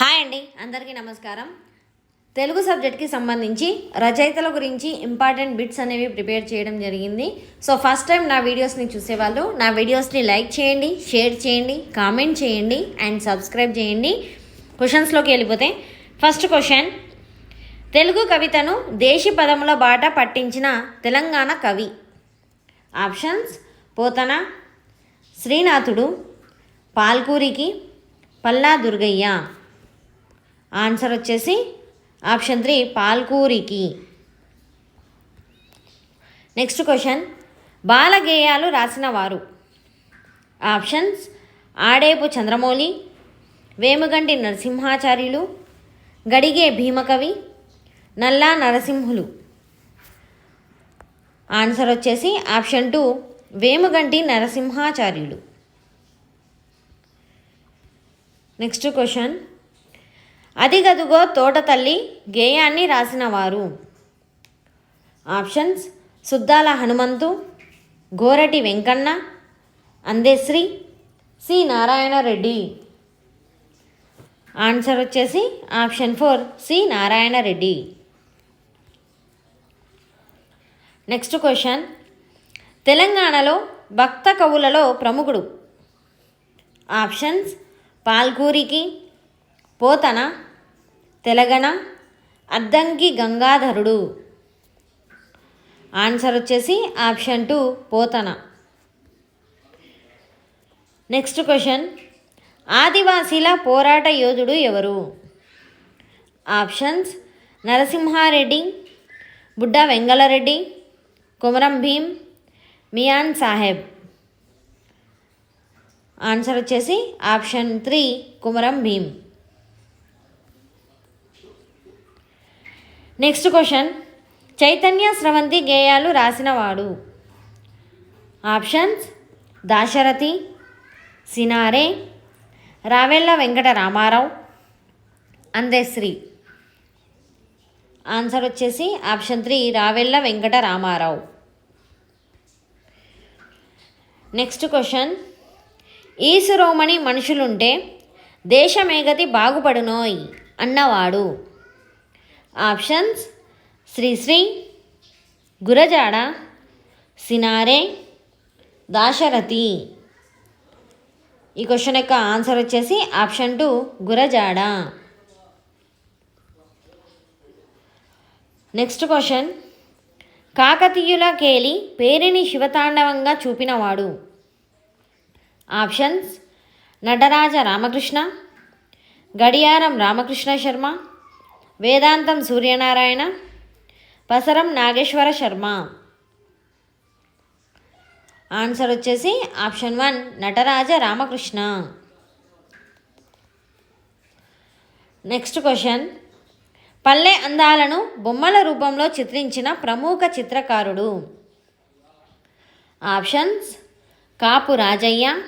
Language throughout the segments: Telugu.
హాయ్ అండి అందరికీ నమస్కారం. తెలుగు సబ్జెక్ట్కి సంబంధించి రచయితల గురించి ఇంపార్టెంట్ బిట్స్ అనేవి ప్రిపేర్ చేయడం జరిగింది. సో ఫస్ట్ టైం నా వీడియోస్ని చూసేవాళ్ళు నా వీడియోస్ని లైక్ చేయండి షేర్ చేయండి కామెంట్ చేయండి అండ్ సబ్స్క్రైబ్ చేయండి. క్వశ్చన్స్లోకి వెళ్ళిపోతే ఫస్ట్ క్వశ్చన్. తెలుగు కవితను దేశీ పదముల బాట పట్టించిన తెలంగాణ కవి. ఆప్షన్స్. పోతన శ్రీనాథుడు పాల్కూరికి పల్లా దుర్గయ్య. ఆన్సర్ వచ్చేసి option three Palkuriki. Next question బాలగేయాలు రాసిన వారు ఆప్షన్స్ ఆడేపు చంద్రమౌళి వేముగంటి నరసింహాచార్యులు గడిగే భీమకవి నల్లా నరసింహులు. ఆన్సర్ వచ్చేసి option two Vemuganti Narasimhacharyulu. Next question అదిగదుగో తోట తల్లి గేయాన్ని రాసినవారు. Options Suddala Hanumanthu Gorati Venkanna Andesri C. Narayana Reddy answer వచ్చేసి option four C. Narayana Reddy next question. తెలంగాణలో భక్త కవులలో ప్రముఖుడు. ఆప్షన్స్ పాల్కూరికి పోతన తెలగణ అద్దంకి గంగాధరుడు. ఆన్సర్ వచ్చేసి option two Potana. Next question. ఆదివాసీల పోరాట యోధుడు ఎవరు? ఆప్షన్స్. నరసింహారెడ్డి బుడ్డ వెంగళరెడ్డి కుమరం భీం మియాన్ సాహెబ్. ఆన్సర్ వచ్చేసి option three Kumaram Bheem. Next question Chaitanya Sravanthi గేయాలు రాసినవాడు. ఆప్షన్స్ దాశరథి సినారే రావెల్ల వెంకట రామారావు అందేశ్రీ. ఆన్సర్ వచ్చేసి option three Ravella Venkata Ramarao next question ఈసురోమణి మనుషులుంటే దేశమేగతి బాగుపడునోయ్ అన్నవాడు. ఆప్షన్స్ శ్రీశ్రీ గురజాడ సినారే దాశరథి. ఈ క్వశ్చన్ యొక్క ఆన్సర్ వచ్చేసి option two Gurajada. Next question. కాకతీయుల కేలి పేరిని శివతాండవంగా చూపినవాడు. ఆప్షన్స్. నటరాజ రామకృష్ణ గడియారం రామకృష్ణ శర్మ వేదాంతం సూర్యనారాయణ పసరం నాగేశ్వర శర్మ. ఆన్సర్ వచ్చేసి option one Nataraja Ramakrishna. Next question పల్లె అందాలను బొమ్మల రూపంలో చిత్రించిన ప్రముఖ చిత్రకారుడు. ఆప్షన్స్ కాపు రాజయ్య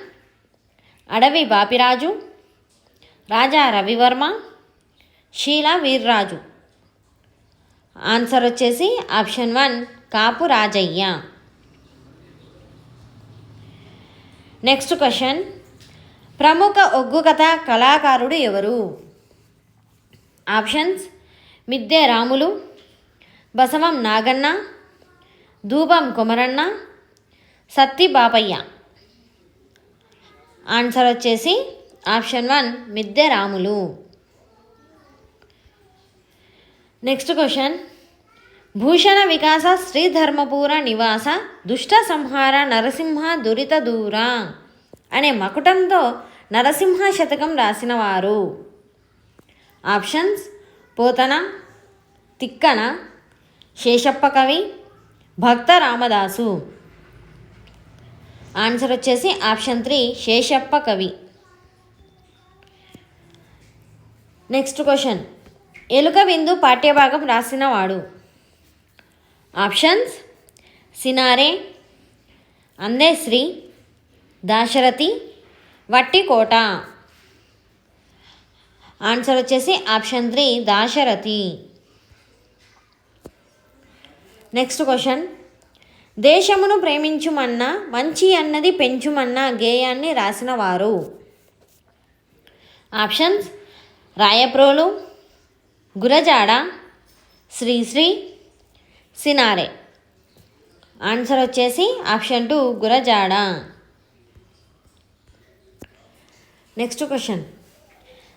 అడవి బాపిరాజు రాజా రవివర్మ షీలా వీర్రాజు. ఆన్సర్ వచ్చేసి option one Kapu Rajaiah. Next question ప్రముఖ ఒగ్గు కథ కళాకారుడు ఎవరు? ఆప్షన్స్ మిద్దె రాములు బసవం నాగన్న ధూపం కొమరన్న సత్తి బాపయ్య. ఆన్సర్ వచ్చేసి option one Midde Ramulu. Next question భూషణ వికాస శ్రీధర్మపుర నివాస దుష్ట సంహార నరసింహ దురిత దూర అనే మకుటంతో నరసింహ శతకం రాసినవారు. ఆప్షన్స్ పోతన తిక్కన శేషప్ప కవి భక్త రామదాసు. ఆన్సర్ వచ్చేసి option three Seshappa Kavi. Next question ఎలుక విందు పాఠ్యభాగం రాసినవాడు. ఆప్షన్స్ సినారే అందేశ్రీ దాశరథి వట్టికోట. ఆన్సర్ వచ్చేసి option three Dasarathi. Next question. దేశమును ప్రేమించుమన్నా మంచి అన్నది పెంచుమన్నా గేయాన్ని రాసినవారు. ఆప్షన్స్ రాయప్రోలు గురజాడ శ్రీశ్రీ సినారే. ఆన్సర్ వచ్చేసి option two Gurajada. Next question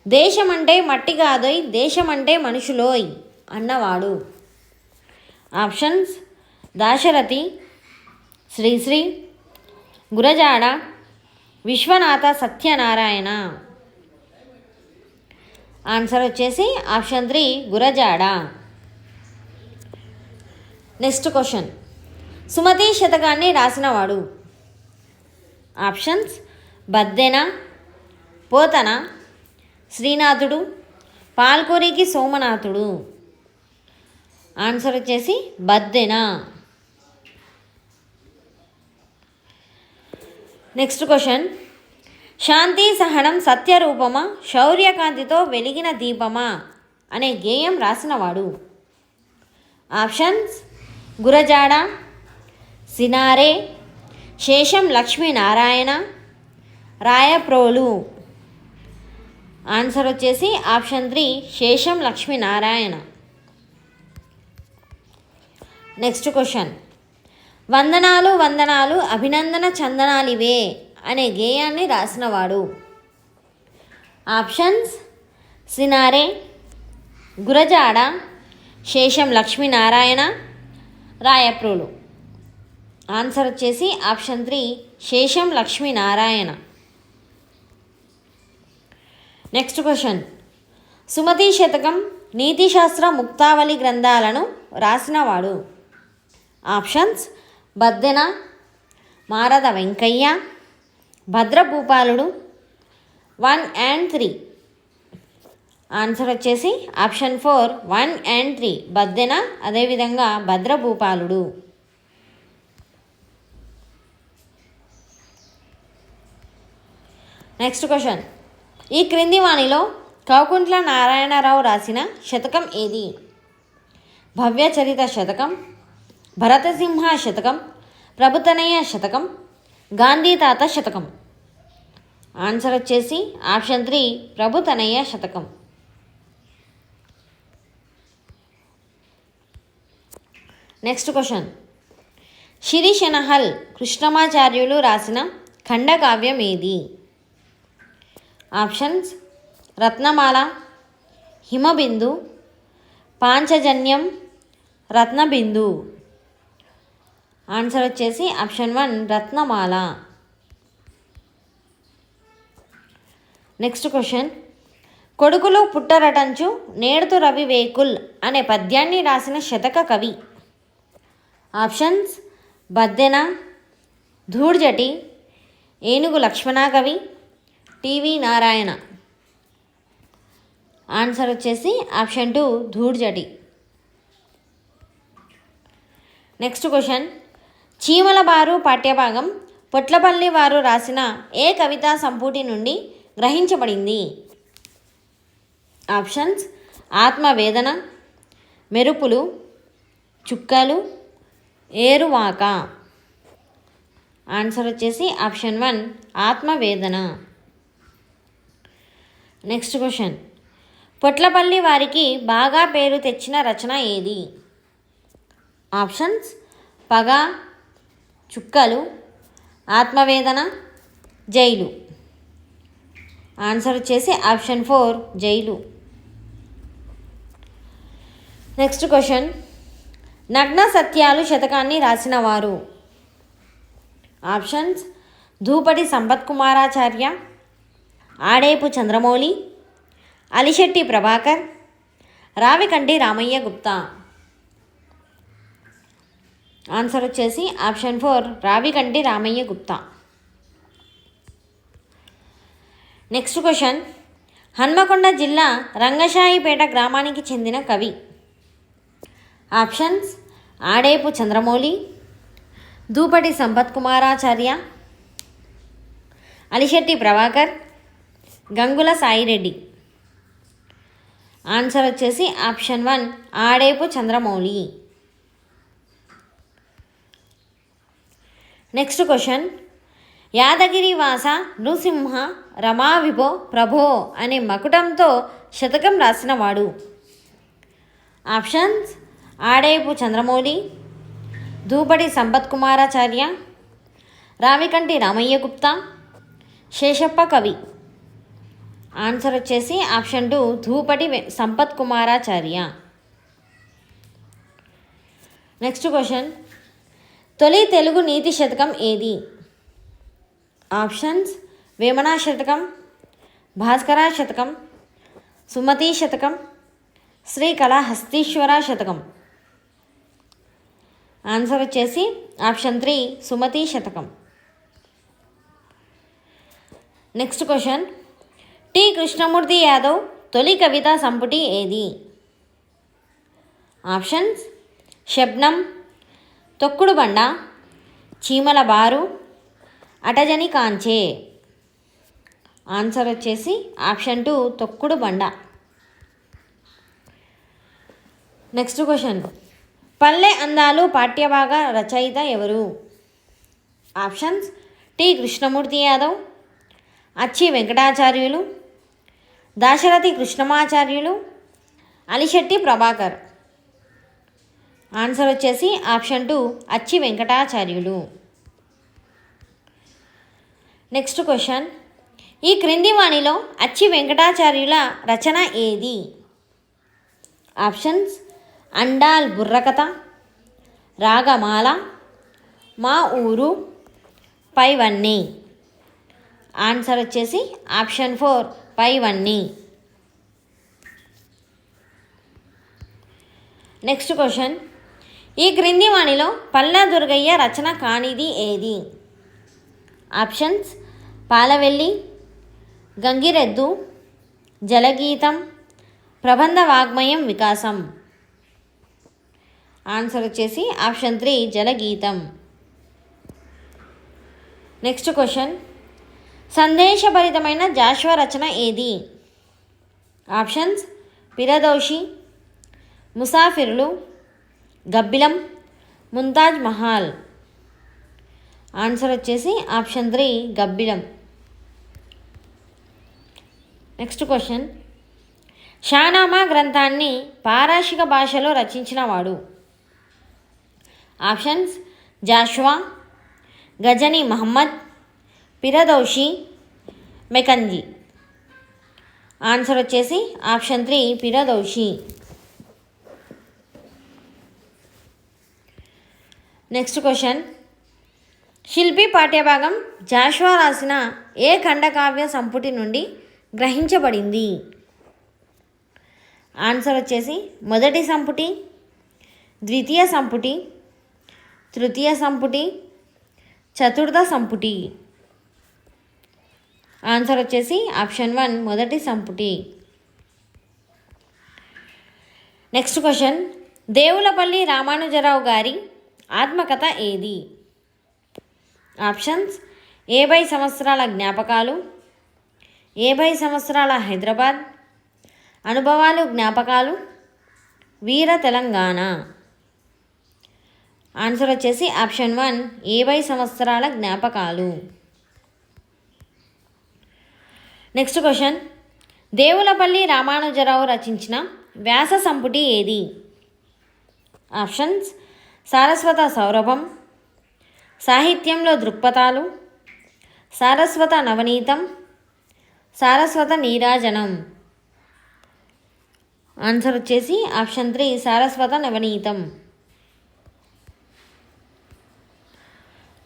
దేశం అంటే మట్టి కాదోయ్ దేశం అంటే మనుషులోయ్ అన్నవాడు. ఆప్షన్స్ దాశరథి శ్రీశ్రీ గురజాడ విశ్వనాథ సత్యనారాయణ. ఆన్సర్ వచ్చేసి option three Gurajada. Next question Sumati శతకాన్ని రాసినవాడు. ఆప్షన్స్ బద్దెన పోతన శ్రీనాథుడు పాల్కూరికి సోమనాథుడు. ఆన్సర్ వచ్చేసి బద్దెన. నెక్స్ట్ క్వశ్చన్ శాంతి సహనం సత్యరూపమా? శౌర్యకాంతితో వెలిగిన దీపమా? అనే గేయం రాసినవాడు. ఆప్షన్స్. గురజాడ సినారే శేషం లక్ష్మీనారాయణ రాయప్రోలు. ఆన్సర్ వచ్చేసి option three Sesham Lakshminarayana. Next question. వందనాలు వందనాలు అభినందన చందనాలివే. అనే గేయాన్ని రాసినవాడు. ఆప్షన్స్ సినారే గురజాడ శేషం లక్ష్మీనారాయణ రాయప్రోలు. ఆన్సర్ వచ్చేసి option three Sesham Lakshminarayana. Next question. Sumati శతకం నీతిశాస్త్ర ముక్తావళి గ్రంథాలను రాసినవాడు. Options Baddena Marada Venkaiah భద్రభూపాలుడు. One and three answer వచ్చేసి option four one and three Baddena? అదేవిధంగా భద్రభూపాలుడు. నెక్స్ట్ క్వశ్చన్ ఈ క్రింది వాణిలో కౌకుంట్ల నారాయణరావు రాసిన శతకం ఏది? భవ్య చరిత శతకం భరతసింహ శతకం ప్రభుతనయ్య శతకం గాంధీ తాత శతకం. ఆన్సర్ వచ్చేసి ఆప్షన్ త్రీ ప్రభుతనయ్య శతకం. Next question. శిరిశనహల్ కృష్ణమాచార్యులు రాసిన ఖండకావ్యం ఏది? ఆప్షన్స్ రత్నమాల హిమబిందు పాంచజన్యం రత్నబిందు. ఆన్సర్ వచ్చేసి option one Ratnamala next question కొడుకులు పుట్టరటంచు నేడుతు రవి వేకుల్ అనే పద్యాన్ని రాసిన శతక కవి. ఆప్షన్స్ బద్దెన ధూర్జటి ఏనుగు లక్ష్మణ కవి టీవీ నారాయణ. ఆన్సర్ వచ్చేసి option two Dhurjati. Next question చీమల బారు పాఠ్యభాగం పొట్లపల్లి వారు రాసిన ఏ కవితా సంపుటి నుండి గ్రహించబడింది? ఆప్షన్స్ ఆత్మవేదన మెరుపులు చుక్కలు ఏరువాక. ఆన్సర్ వచ్చేసి option one Atmavedana. Next question. Potlapalli వారికి బాగా పేరు తెచ్చిన రచన ఏది? ఆప్షన్స్ పగ చుక్కలు ఆత్మవేదన జైలు. ఆన్సర్ వచ్చేసి option four jail. Next question. నగ్న సత్యాలు శతకాన్ని రాసినవారు. ఆప్షన్స్. ధూపటి సంపత్ కుమారాచార్య ఆడేపు చంద్రమౌళి అలిశెట్టి ప్రభాకర్ రావికంటి రామయ్య గుప్తా. ఆన్సర్ వచ్చేసి option four Ravikanti Ramaiah Gupta next question Hanmakonda జిల్లా రంగశాయిపేట గ్రామానికి చెందిన కవి. ఆప్షన్స్ ఆడేపు చంద్రమౌళి. దూపటి సంపత్ కుమారాచార్య. అలిశెట్టి ప్రభాకర్. గంగుల సాయిరెడ్డి ఆన్సర్ వచ్చేసి option one Adepu Chandramouli. Next question Yadagiri వాస నృసింహ రమా విభో ప్రభో అనే మకుటంతో శతకం రాసినవాడు ఆప్షన్స్ ఆడేపు చంద్రమౌళి ధూపటి సంపత్ కుమారాచార్య రావికంటి రామయ్య గుప్తా శేషప్ప కవి. ఆన్సర్ వచ్చేసి option two Dhupati Sampath Kumaracharya next question తొలి తెలుగు నీతి శతకం ఏది? ఆప్షన్స్ వేమనా శతకం భాస్కర శతకం సుమతి శతకం శ్రీకళహస్తీశ్వర శతకం. ఆన్సర్ వచ్చేసి ఆప్షన్ త్రీ సుమతి శతకం. Next question. T Krishnamurthy Yadav తొలి కవితా సంపుటి ఏది? ఆప్షన్స్ షబ్నం తొక్కుడు బండ చీమల బారు అటజని కాంచే. ఆన్సర్ వచ్చేసి ఆప్షన్ టూ తొక్కుడు బండ. నెక్స్ట్ క్వశ్చన్ పల్లె అందాలు పాఠ్యభాగ రచయిత ఎవరు? ఆప్షన్స్ టి కృష్ణమూర్తి యాదవ్ అచ్చి వెంకటాచార్యులు దాశరథి కృష్ణమాచార్యులు అలిశెట్టి ప్రభాకర్. ఆన్సర్ వచ్చేసి option two Achi Venkatacharyulu. Next question ఈ క్రింది వాణిలో అచ్చి వెంకటాచార్యుల రచన ఏది? ఆప్షన్స్ అండాల్ బుర్రకథ రాగమాల మా ఊరు పైవన్నీ. ఆన్సర్ వచ్చేసి ఆప్షన్ ఫోర్ పైవన్నీ. నెక్స్ట్ క్వశ్చన్ ఈ క్రింది వాణిలో పల్లా దుర్గయ్య రచన కానిది ఏది? ఆప్షన్స్ పాలవెల్లి గంగిరెద్దు జలగీతం ప్రబంధ వాగ్మయం వికాసం. ఆన్సర్ వచ్చేసి option three జలగీతం. Next question. సందేశభరితమైన Jashuva రచన ఏది? ఆప్షన్స్ పిరదోషి ముసాఫిరులు గబ్బిలం ముంతాజ్ మహల్. ఆన్సర్ వచ్చేసి ఆప్షన్ త్రీ గబ్బిలం. Next question. షానామా గ్రంథాన్ని పారాషిక భాషలో రచించినవాడు. Options Jashuva Ghazni Mohammad Firdausi Mackenzie. Answer వచ్చేసి option three Firdausi. Next question శిల్పి పాఠ్యభాగం జాషువా రాసిన ఏ ఖండకావ్య సంపుటి నుండి గ్రహించబడింది? ఆన్సర్ వచ్చేసి మొదటి సంపుటి ద్వితీయ సంపుటి తృతీయ సంపుటి చతుర్థ సంపుటి. ఆన్సర్ వచ్చేసి ఆప్షన్ వన్ మొదటి సంపుటి. నెక్స్ట్ క్వశ్చన్ దేవులపల్లి రామానుజరావు గారి ఆత్మకథ ఏది? ఆప్షన్స్. ఏభై సంవత్సరాల జ్ఞాపకాలు. ఏభై సంవత్సరాల హైదరాబాద్. అనుభవాలు జ్ఞాపకాలు. వీర తెలంగాణ. ఆన్సర్ వచ్చేసి ఆప్షన్ వన్ ఏభై సంవత్సరాల జ్ఞాపకాలు. Next question. దేవులపల్లి రామానుజరావు రచించిన వ్యాస సంపుటి ఏది? ఆప్షన్స్. సారస్వత సౌరభం సాహిత్యంలో దృక్పథాలు సారస్వత నవనీతం సారస్వత నీరాజనం. ఆన్సర్ వచ్చేసి option three Saraswata Navaneetam.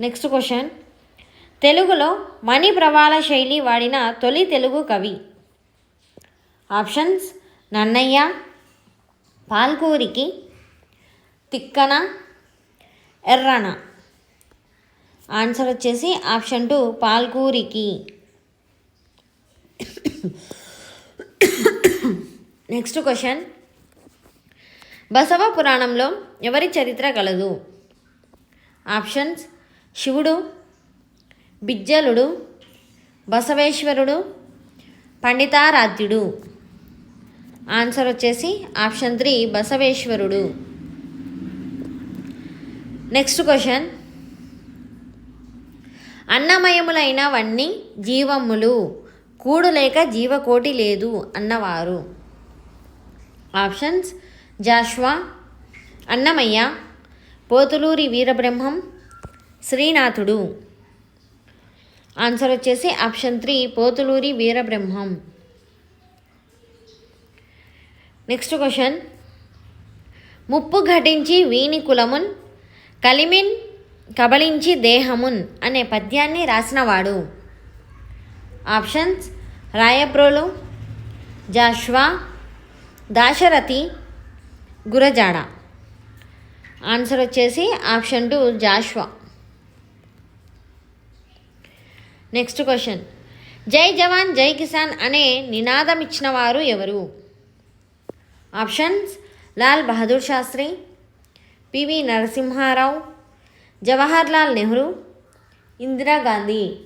Next question తెలుగులో మణిప్రవాళ శైలి వాడిన తొలి తెలుగు కవి. ఆప్షన్స్ నన్నయ్య పాల్కూరికి తిక్కన ఎర్రన. ఆన్సర్ వచ్చేసి option two Palkuriki. Next question Basava పురాణంలో ఎవరి చరిత్ర కలదు ఆప్షన్స్ శివుడు బిజ్జలుడు బసవేశ్వరుడు పండితారాధ్యుడు. ఆన్సర్ వచ్చేసి ఆప్షన్ త్రీ బసవేశ్వరుడు. నెక్స్ట్ క్వశ్చన్ అన్నమయములైనవన్నీ జీవములు కూడు లేక జీవకోటి లేదు అన్నవారు. ఆప్షన్స్ జాష్వా అన్నమయ్య పోతులూరి వీరబ్రహ్మం శ్రీనాథుడు. ఆన్సర్ వచ్చేసి option three Pothuluri Veerabrahmam. Next question ముప్పు ఘటించి వీణి కులమున్ కలిమిన్ కబళించి దేహమున్ అనే పద్యాన్ని రాసినవాడు. Options రాయబ్రోలు Joshua Dasarathi Gurajada. Answer వచ్చేసి option two Jashuva. Next question. జై జవాన్ జై కిసాన్ అనే నినాదం ఇచ్చిన వారు ఎవరు? Options Lal Bahadur Shastri P V Narasimha Rao Jawaharlal Nehru Indira Gandhi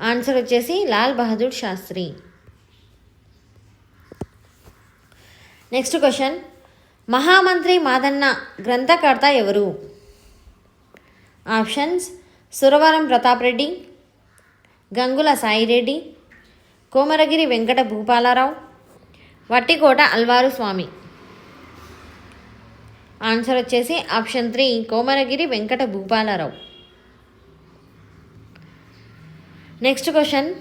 answer వచ్చేసి లాల్ బహదూర్ శాస్త్రి. Next question. మహామంత్రి మాదన్న గ్రంథకర్త ఎవరు? ఆప్షన్స్. సురవరం ప్రతాప్ రెడ్డి గంగుల సాయిరెడ్డి కోమరగిరి వెంకట భూపాలరావు వట్టికోట అల్వారు స్వామి. ఆన్సర్ వచ్చేసి option three Komaragiri Venkata Bhupala Rao. Next question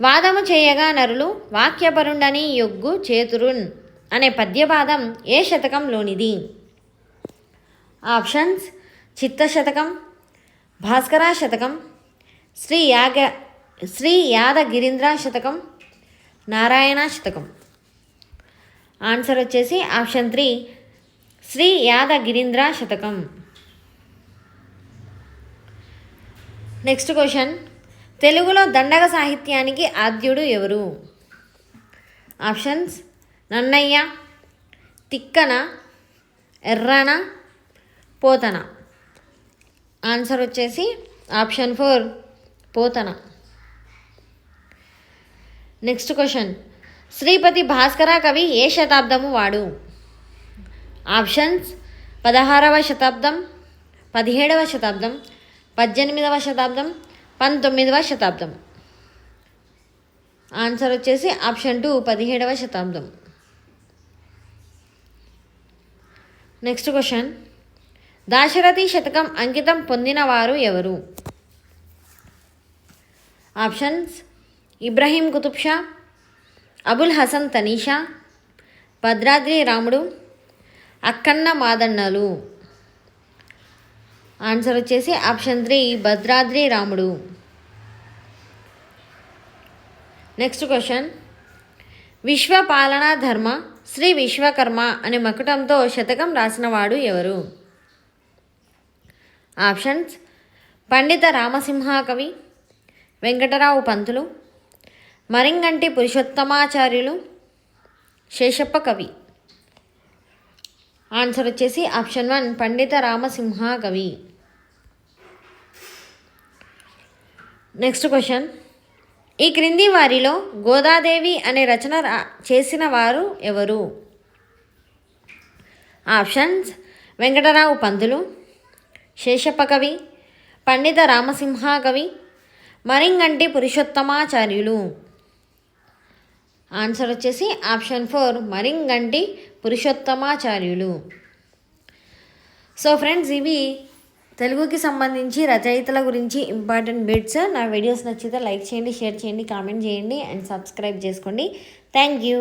వాదము చేయగా నరులు వాక్యపరుండని యొగ్గు చేతురున్ అనే పద్యపాదం ఏ శతకంలోనిది ఆప్షన్స్ చిత్త శతకం భాస్కర శతకం శ్రీ యాగ శ్రీ యాదగిరీంద్ర శతకం నారాయణ శతకం. ఆన్సర్ వచ్చేసి ఆప్షన్ త్రీ శ్రీ యాదగిరీంద్ర శతకం. నెక్స్ట్ క్వశ్చన్ తెలుగులో దండగ సాహిత్యానికి ఆద్యుడు ఎవరు? ఆప్షన్స్ నన్నయ్య తిక్కన ఎర్రన పోతన. ఆన్సర్ వచ్చేసి option four Potana. Next question Sripati Bhaskara Kavi ఏ శతాబ్దము వాడు? ఆప్షన్స్ పదహారవ శతాబ్దం పదిహేడవ శతాబ్దం పద్దెనిమిదవ శతాబ్దం పంతొమ్మిదవ శతాబ్దం. ఆన్సర్ వచ్చేసి ఆప్షన్ టూ పదిహేడవ శతాబ్దం. Next question. దాశరథి శతకం అంకితం పొందినవారు ఎవరు? ఆప్షన్స్ ఇబ్రహీం కుతుబ్ షా అబుల్ హసన్ తనీషా భద్రాద్రి రాముడు అక్కన్న మాదన్నలు. ఆన్సర్ వచ్చేసి ఆప్షన్ త్రీ భద్రాద్రి రాముడు. నెక్స్ట్ క్వశ్చన్ విశ్వపాలన ధర్మ శ్రీ విశ్వకర్మ అనే మకుటంతో శతకం రాసినవాడు ఎవరు? ఆప్షన్స్ పండిత రామసింహ కవి వెంకటరావు పంతులు మరింగంటి పురుషోత్తమాచార్యులు శేషప్ప కవి. ఆన్సర్ వచ్చేసి ఆప్షన్ వన్ పండిత రామసింహ కవి నెక్స్ట్ క్వశ్చన్ ఈ క్రింది వారిలో గోదాదేవి అనే రచన చేసిన వారు ఎవరు? ఆప్షన్స్ వెంకటరావు పంతులు శేషప్ప కవి పండిత రామసింహ కవి మరింగంటి పురుషోత్తమాచార్యులు. ఆన్సర్ వచ్చేసి option four Maringanti Purushottamacharyulu. So friends ఇవి తెలుగుకి సంబంధించి రచయితల గురించి ఇంపార్టెంట్ బిట్స్ నా వీడియోస్ నచ్చితే లైక్ చేయండి షేర్ చేయండి కామెంట్ చేయండి అండ్ సబ్స్క్రైబ్ చేసుకోండి. Thank you